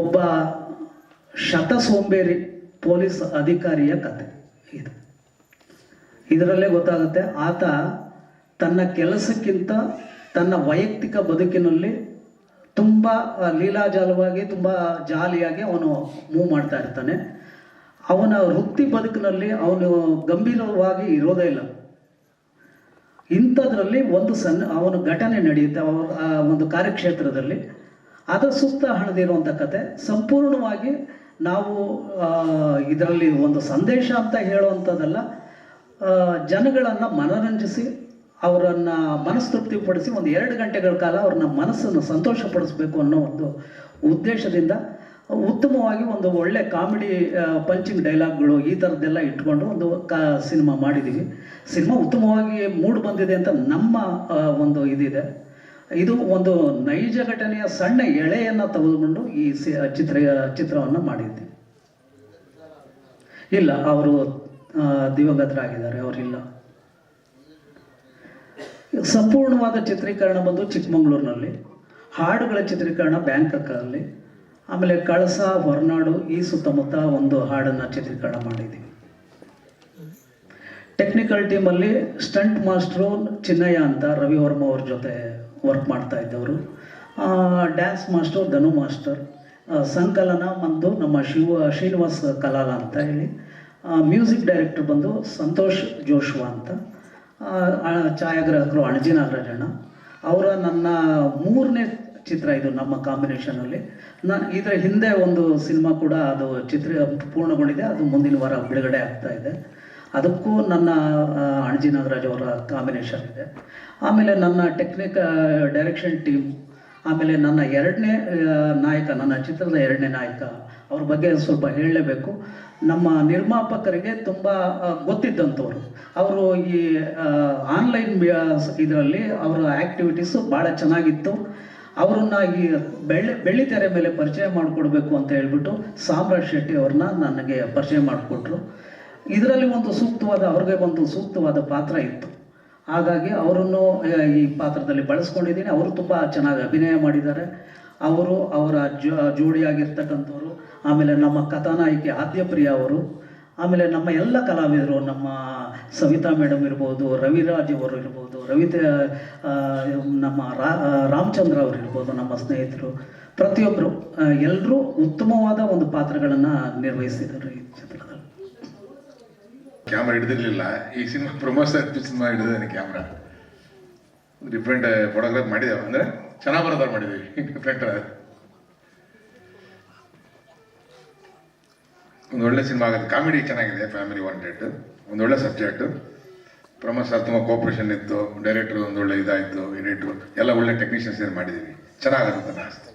ಒಬ್ಬ ಶತ ಸೋಂಬೇರಿ ಪೊಲೀಸ್ ಅಧಿಕಾರಿಯ ಕತೆ ಇದು. ಇದರಲ್ಲೇ ಗೊತ್ತಾಗುತ್ತೆ, ಆತ ತನ್ನ ಕೆಲಸಕ್ಕಿಂತ ತನ್ನ ವೈಯಕ್ತಿಕ ಬದುಕಿನಲ್ಲಿ ತುಂಬ ಲೀಲಾಜಾಲವಾಗಿ ತುಂಬ ಜಾಲಿಯಾಗಿ ಅವನು ಮೂವ್ ಮಾಡ್ತಾ ಇರ್ತಾನೆ. ಅವನ ವೃತ್ತಿ ಬದುಕಿನಲ್ಲಿ ಅವನು ಗಂಭೀರವಾಗಿ ಇರೋದೇ ಇಲ್ಲ. ಇಂಥದ್ರಲ್ಲಿ ಒಂದು ಸಣ್ಣ ಅವನ ಘಟನೆ ನಡೆಯುತ್ತೆ ಅವರ ಒಂದು ಕಾರ್ಯಕ್ಷೇತ್ರದಲ್ಲಿ. ಅದರ ಸುತ್ತ ಹಣದಿರುವಂಥ ಕತೆ. ಸಂಪೂರ್ಣವಾಗಿ ನಾವು ಇದರಲ್ಲಿ ಒಂದು ಸಂದೇಶ ಅಂತ ಹೇಳುವಂಥದ್ದಲ್ಲ ಜನಗಳನ್ನು ಮನರಂಜಿಸಿ, ಅವರನ್ನು ಮನಸ್ತೃಪ್ತಿಪಡಿಸಿ ಒಂದು ಎರಡು ಗಂಟೆಗಳ ಕಾಲ ಅವ್ರನ್ನ ಮನಸ್ಸನ್ನು ಸಂತೋಷಪಡಿಸ್ಬೇಕು ಅನ್ನೋ ಒಂದು ಉದ್ದೇಶದಿಂದ, ಉತ್ತಮವಾಗಿ ಒಂದು ಒಳ್ಳೆ ಕಾಮಿಡಿ ಪಂಚಿಂಗ್ ಡೈಲಾಗ್ಗಳು ಈ ಥರದ್ದೆಲ್ಲ ಇಟ್ಕೊಂಡು ಒಂದು ಕಾ, ಸಿನಿಮಾ ಮಾಡಿದ್ದೀವಿ ಸಿನಿಮಾ ಉತ್ತಮವಾಗಿ ಮೂಡ್ ಬಂದಿದೆ ಅಂತ ನಮ್ಮ ಒಂದು ಇದಿದೆ. ಇದು ಒಂದು ನೈಜ ಘಟನೆಯ ಸಣ್ಣ ಎಳೆಯನ್ನು ತೆಗೆದುಕೊಂಡು ಈ ಚಿತ್ರ ಚಿತ್ರವನ್ನು ಮಾಡಿದ್ದೆ ಇಲ್ಲ, ಅವರು ದಿವಂಗತರಾಗಿದ್ದಾರೆ, ಅವರಿಲ್ಲ. ಸಂಪೂರ್ಣವಾದ ಚಿತ್ರೀಕರಣ ಬಂದು ಚಿಕ್ಕಮಗಳೂರಿನಲ್ಲಿ, ಹಾಡುಗಳ ಚಿತ್ರೀಕರಣ ಬ್ಯಾಂಕಾಕಲ್ಲಿ ಆಮೇಲೆ ಕಳಸ, ಹೊರನಾಡು, ಈ ಸುತ್ತಮುತ್ತ ಒಂದು ಹಾಡನ್ನು ಚಿತ್ರೀಕರಣ ಮಾಡಿದ್ದೀವಿ ಟೆಕ್ನಿಕಲ್ ಟೀಮಲ್ಲಿ ಸ್ಟಂಟ್ ಮಾಸ್ಟ್ರು ಚಿನ್ನಯ್ಯ ಅಂತ ರವಿ ವರ್ಮ ಅವ್ರ ಜೊತೆ ವರ್ಕ್ ಮಾಡ್ತಾ ಇದ್ದವರು. ಡ್ಯಾನ್ಸ್ ಮಾಸ್ಟರ್ ಧನು ಮಾಸ್ಟರ್ ಸಂಕಲನ ಬಂದು ನಮ್ಮ ಶಿವ, ಶ್ರೀನಿವಾಸ್ ಕಲಾಲ ಅಂತ ಹೇಳಿ ಮ್ಯೂಸಿಕ್ ಡೈರೆಕ್ಟರ್ ಬಂದು ಸಂತೋಷ್ ಜೋಶ್ವ ಅಂತ ಛಾಯಾಗ್ರಾಹಕರು ಅಣಜಿ ನಾಗರಾಜಣ್ಣ. ಅವರ ನನ್ನ ಮೂರನೇ ಚಿತ್ರ ಇದು ನಮ್ಮ ಕಾಂಬಿನೇಷನಲ್ಲಿ ನಾನು ಇದರ ಹಿಂದೆ ಒಂದು ಸಿನಿಮಾ ಕೂಡ ಅದು ಚಿತ್ರ ಪೂರ್ಣಗೊಂಡಿದೆ. ಅದು ಮುಂದಿನ ವಾರ ಬಿಡುಗಡೆ ಆಗ್ತಾ ಇದೆ. ಅದಕ್ಕೂ ನನ್ನ ಅಣಜಿ ನಾಗರಾಜ್ ಅವರ ಕಾಂಬಿನೇಷನ್ ಇದೆ. ಆಮೇಲೆ ನನ್ನ ಟೆಕ್ನಿಕ್ ಡೈರೆಕ್ಷನ್ ಟೀಮ್ ಆಮೇಲೆ ನನ್ನ ಎರಡನೇ ನಾಯಕ, ನನ್ನ ಚಿತ್ರದ ಎರಡನೇ ನಾಯಕ, ಅವ್ರ ಬಗ್ಗೆ ಸ್ವಲ್ಪ ಹೇಳಲೇಬೇಕು. ನಮ್ಮ ನಿರ್ಮಾಪಕರಿಗೆ ತುಂಬ ಗೊತ್ತಿದ್ದಂಥವ್ರು. ಅವರು ಈ ಆನ್ಲೈನ್ ಇದರಲ್ಲಿ ಅವರ ಆ್ಯಕ್ಟಿವಿಟೀಸು ಭಾಳ ಚೆನ್ನಾಗಿತ್ತು. ಅವರನ್ನ ಈ ಬೆಳ್ಳಿ ಬೆಳ್ಳಿತೆರೆ ಮೇಲೆ ಪರಿಚಯ ಮಾಡಿಕೊಡ್ಬೇಕು ಅಂತ ಹೇಳ್ಬಿಟ್ಟು ಸಾಮ್ರಾಜ್ ಶೆಟ್ಟಿ ಅವ್ರನ್ನ ನನಗೆ ಪರಿಚಯ ಮಾಡಿಕೊಟ್ರು. ಇದರಲ್ಲಿ ಒಂದು ಸೂಕ್ತವಾದ, ಅವ್ರಿಗೆ ಒಂದು ಸೂಕ್ತವಾದ ಪಾತ್ರ ಇತ್ತು. ಹಾಗಾಗಿ ಅವರನ್ನು ಈ ಪಾತ್ರದಲ್ಲಿ ಬಳಸ್ಕೊಂಡಿದ್ದೀನಿ. ಅವರು ತುಂಬ ಚೆನ್ನಾಗಿ ಅಭಿನಯ ಮಾಡಿದ್ದಾರೆ. ಅವರು ಅವರ ಜೋಡಿಯಾಗಿರ್ತಕ್ಕಂಥವ್ರು, ಆಮೇಲೆ ನಮ್ಮ ಕಥಾನಾಯಕಿ ಆದ್ಯಪ್ರಿಯ ಅವರು, ಆಮೇಲೆ ನಮ್ಮ ಎಲ್ಲ ಕಲಾವಿದರು, ನಮ್ಮ ಸವಿತಾ ಮೇಡಮ್ ಇರ್ಬೋದು, ರವಿರಾಜ್ ಅವರು ಇರ್ಬೋದು ರವಿ ನಮ್ಮ ರಾಮಚಂದ್ರ ಅವರು ಇರ್ಬೋದು, ನಮ್ಮ ಸ್ನೇಹಿತರು. ಪ್ರತಿಯೊಬ್ಬರು ಎಲ್ಲರೂ ಉತ್ತಮವಾದ ಒಂದು ಪಾತ್ರಗಳನ್ನು ನಿರ್ವಹಿಸಿದ್ದಾರೆ ಈ ಚಿತ್ರದಲ್ಲಿ. ಕ್ಯಾಮ್ರಾ ಹಿಡಿದಿರ್ಲಿಲ್ಲ. ಈ ಸಿನಿಮಾ ಪ್ರಮೋಷನ್ ಸಿನಿಮಾ ಹಿಡಿದಿದ್ದಾನೆ ಕ್ಯಾಮ್ರಾ ಡಿಫ್ರೆಂಟ್ ಫೋಟೋಗ್ರಾಫ್ ಮಾಡಿದ್ದೇವೆ. ಅಂದ್ರೆ ಚೆನ್ನಾಗಿ ಬರೋದಾರ ಮಾಡಿದ್ದೀವಿ. ಡಿಫ್ರೆಂಟ್ ಒಂದು ಒಳ್ಳೆ ಸಿನಿಮಾ ಆಗುತ್ತೆ. ಕಾಮಿಡಿ ಚೆನ್ನಾಗಿದೆ ಫ್ಯಾಮಿಲಿ ವಾಂಟೆಡ್ ಒಂದು ಒಳ್ಳೆ ಸಬ್ಜೆಕ್ಟ್ ಪ್ರಮೋದ್ ಸರ್ ತುಂಬ ಕೋಪ್ರೇಷನ್ ಇತ್ತು. ಡೈರೆಕ್ಟರ್ ಒಂದು ಒಳ್ಳೆ ಇದಾಯಿತು ಎಡಿಟ್ರು ಎಲ್ಲ ಒಳ್ಳೆ ಟೆಕ್ನಿಷಿಯನ್ಸ್ ಮಾಡಿದ್ದೀವಿ. ಚೆನ್ನಾಗುತ್ತೆ ಅಂತ ಅನಿಸ್ತು